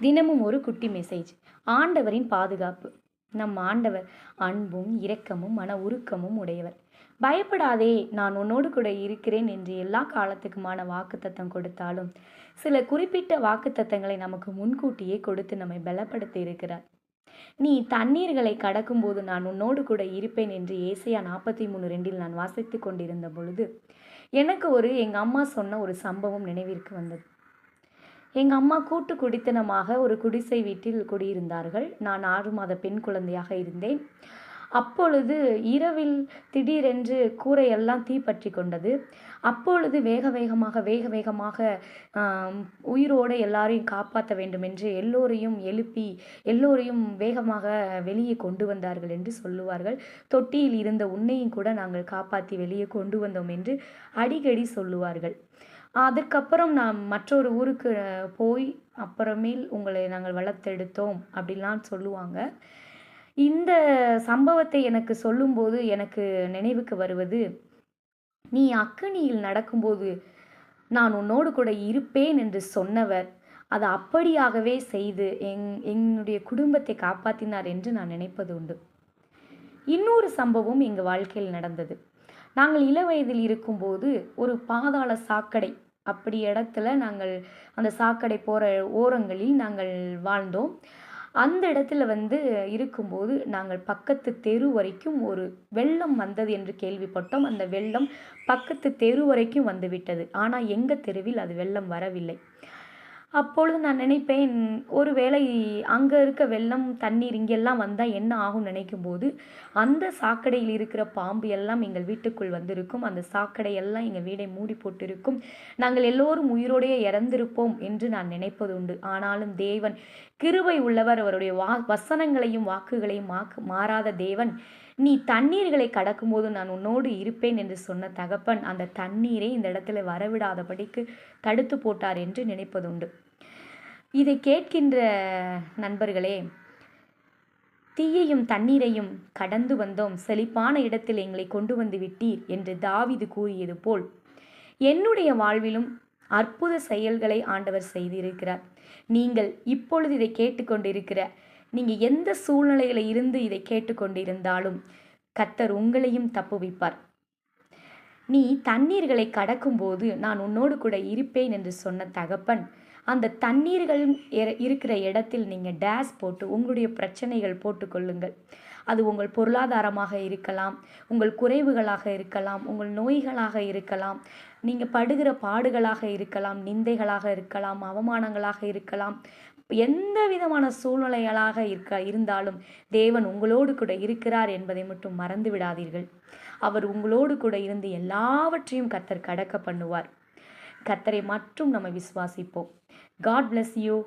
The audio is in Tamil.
தினமும் ஒரு குட்டி மெசேஜ் ஆண்டவரின் பாதுகாப்பு. நம் ஆண்டவர் அன்பும் இரக்கமும் மன உருக்கமும் உடையவர். பயப்படாதே நான் உன்னோடு கூட இருக்கிறேன் என்று எல்லா காலத்துக்குமான வாக்குத்தத்தம் கொடுத்தாலும் சில குறிப்பிட்ட வாக்குத்தத்தங்களை நமக்கு முன்கூட்டியே கொடுத்து நம்மை பலப்படுத்தி இருக்கிறார். நீ தண்ணீர்களை கடக்கும்போது நான் உன்னோடு கூட இருப்பேன் என்று ஏசையா நாற்பத்தி மூணு ரெண்டில் நான் வாசித்து கொண்டிருந்த பொழுது எனக்கு ஒரு எங்கள் அம்மா சொன்ன ஒரு சம்பவம் நினைவிற்கு வந்தது. எங்கள் அம்மா கூட்டு குடித்தனமாக ஒரு குடிசை வீட்டில் குடியிருந்தார்கள். நான் ஆறு மாத பெண் குழந்தையாக இருந்தேன். அப்பொழுது இரவில் திடீரென்று கூரையெல்லாம் தீப்பற்றி கொண்டது. அப்பொழுது வேக வேகமாக வேக வேகமாக உயிரோடு எல்லாரையும் காப்பாற்ற வேண்டும் என்று எல்லோரையும் எழுப்பி எல்லோரையும் வேகமாக வெளியே கொண்டு வந்தார்கள் என்று சொல்லுவார்கள். தொட்டியில் இருந்த உன்னையும் கூட நாங்கள் காப்பாற்றி வெளியே கொண்டு வந்தோம் என்று அடிக்கடி சொல்லுவார்கள். அதுக்கப்புறம் நான் மற்றொரு ஊருக்கு போய் அப்புறமேல் உங்களை நாங்கள் வளர்த்தெடுத்தோம் அப்படிலாம் சொல்லுவாங்க. இந்த சம்பவத்தை எனக்கு சொல்லும்போது எனக்கு நினைவுக்கு வருவது நீ அக்கனியில் நடக்கும்போது நான் உன்னோடு கூட இருப்பேன் என்று சொன்னவர். அதை அப்படியாகவே செய்து எங் என்னுடைய குடும்பத்தை காப்பாற்றினார் என்று நான் நினைப்பது உண்டு. இன்னொரு சம்பவம் எங்கள் வாழ்க்கையில் நடந்தது. நாங்கள் இளவயதில் இருக்கும்போது ஒரு பாதாள சாக்கடை அப்படி இடத்துல நாங்கள் அந்த சாக்கடை போகிற ஓரங்களில் நாங்கள் வாழ்ந்தோம். அந்த இடத்துல வந்து இருக்கும்போது நாங்கள் பக்கத்து தெரு வரைக்கும் ஒரு வெள்ளம் வந்தது என்று கேள்விப்பட்டோம். அந்த வெள்ளம் பக்கத்து தெரு வரைக்கும் வந்துவிட்டது ஆனால் எங்கள் தெருவில் அது வெள்ளம் வரவில்லை. அப்பொழுது நான் நினைப்பேன் ஒருவேளை அங்கே இருக்க வெள்ளம் தண்ணீர் இங்கெல்லாம் வந்தால் என்ன ஆகும்னு நினைக்கும்போது அந்த சாக்கடையில் இருக்கிற பாம்பு எல்லாம் எங்கள் வீட்டுக்குள் வந்திருக்கும். அந்த சாக்கடை எல்லாம் எங்கள் வீடை மூடி போட்டிருக்கும். நாங்கள் எல்லோரும் உயிரோடையே இறந்திருப்போம் என்று நான் நினைப்பது உண்டு. ஆனாலும் தேவன் கிருபை உள்ளவர் அவருடைய வா வசனங்களையும் வாக்குகளையும் மாக்கு மாறாத தேவன் நீ தண்ணீர்களை கடக்கும்போது நான் உன்னோடு இருப்பேன் என்று சொன்ன தகப்பன் அந்த தண்ணீரை இந்த இடத்துல வரவிடாதபடிக்கு தடுத்து போட்டார் என்று நினைப்பதுண்டு. இதை கேட்கின்ற நண்பர்களே தீயையும் தண்ணீரையும் கடந்து வந்தோம். செழிப்பான இடத்தில் எங்களை கொண்டு வந்து விட்டீர் என்று தாவிது கூறியது போல் என்னுடைய வாழ்விலும் அற்புத செயல்களை ஆண்டவர் செய்திருக்கிறார். நீங்கள் இப்பொழுது இதை கேட்டுக்கொண்டிருக்கிற நீங்கள் எந்த சூழ்நிலையில் இருந்து இதை கேட்டுக்கொண்டிருந்தாலும் கத்தர் உங்களையும் தப்புவிப்பார். நீ தண்ணீர்களை கடக்கும்போது நான் உன்னோடு கூட இருப்பேன் என்று சொன்ன தகப்பன் அந்த தண்ணீர்கள் இருக்கிற இடத்தில் நீங்கள் டேஸ் போட்டு உங்களுடைய பிரச்சனைகள் போட்டுக்கொள்ளுங்கள். அது உங்கள் பொருளாதாரமாக இருக்கலாம் உங்கள் குறைவுகளாக இருக்கலாம் உங்கள் நோய்களாக இருக்கலாம் நீங்கள் படுகிற பாடுகளாக இருக்கலாம் நிந்தைகளாக இருக்கலாம் அவமானங்களாக இருக்கலாம் எந்த விதமான சூழ்நிலைகளாக இருக்க இருந்தாலும் தேவன் உங்களோடு கூட இருக்கிறார் என்பதை மட்டும் மறந்து விடாதீர்கள். அவர் உங்களோடு கூட இருந்து எல்லாவற்றையும் கத்தர் கடக்க பண்ணுவார். கத்தரை மட்டும் நம்ம விசுவாசிப்போம். God bless you